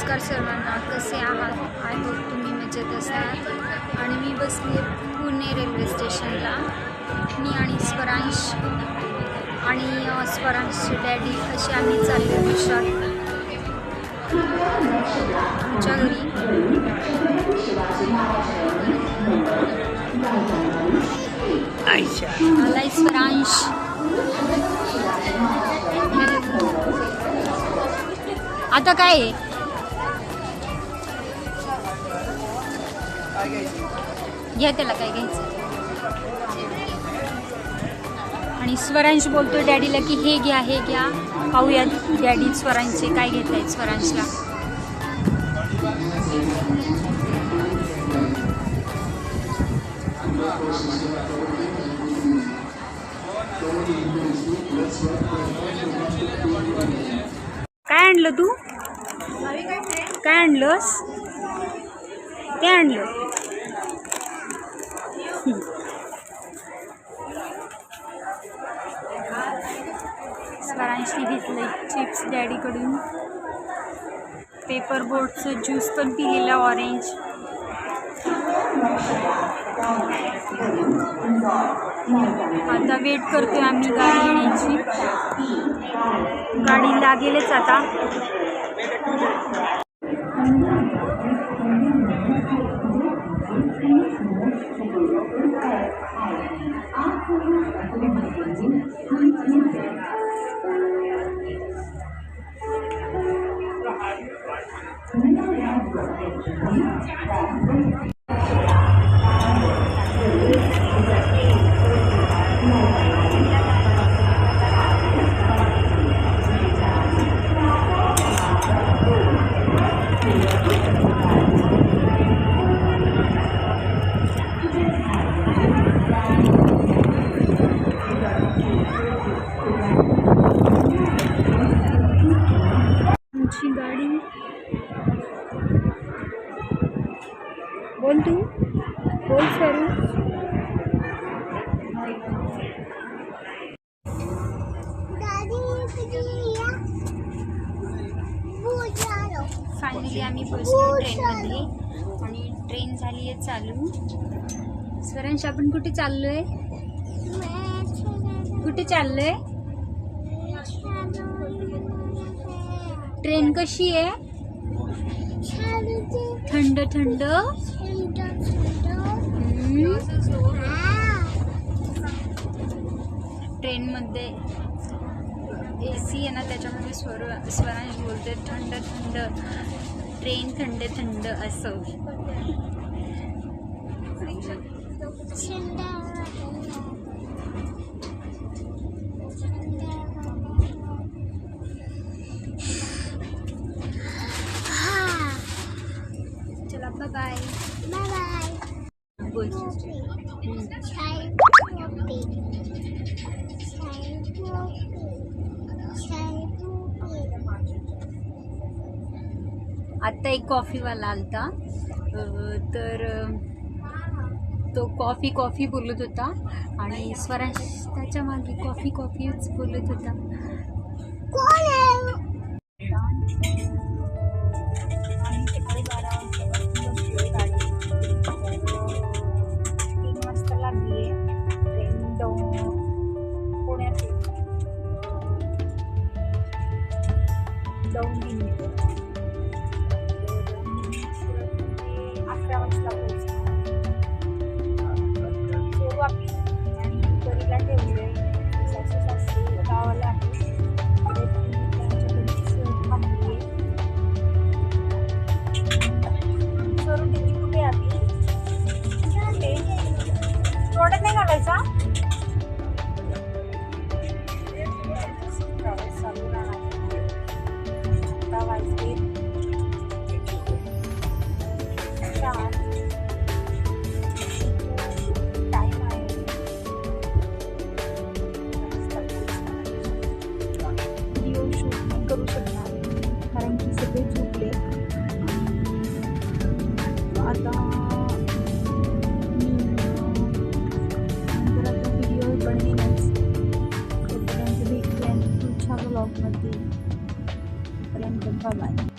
नमस्कार सर्वांना कसे आहात? आय होप तुम्ही मजेत असाल. आणि मी बसली पुणे रेल्वे स्टेशनला. मी आणि स्वरांश आणि स्वरांशची डॅडी अशी आम्ही चाललो विश्रात आमच्या घरी? आलाय स्वरांश. आता काय आहे? घ्या त्याला काय घ्यायचं? आणि स्वरांश बोलतोय डॅडीला की हे घ्या हे घ्या. पाहूया डॅडी स्वरांशचे काय घेत आहेत स्वरांशला. काय आणलं तू? काय आणलंस? ते आणलं? सरांशी स्वरांशी चिप्स डॅडीकडून पेपर बोटचं ज्यूस पण पिलेला ऑरेंज आता वेट करतोय आम्ही गाडी येण्याची गाडी लागेलच आता. 您往中 बोल तू. बोल सरू. फायनली आम्ही बसलो ट्रेनमध्ये आणि ट्रेन झाली आहे चालू. स्वरांश आपण कुठे चाललोय? कुठे चाललोय? ट्रेन कशी आहे? थंड थंड. हम्म. ट्रेनमध्ये ए सी आहे ना त्याच्यामध्ये स्वर स्वरांश बोलते थंड थंड. ट्रेन थंड थंड असं. आत्ता एक कॉफीवाला आलता. तर तो कॉफी कॉफी बोलत होता आणि स्वराज त्याच्यामागे कॉफी कॉफीच बोलत होता. दौंड निघते. तर आम्ही अकरा वाजता पोहोचणार 慢慢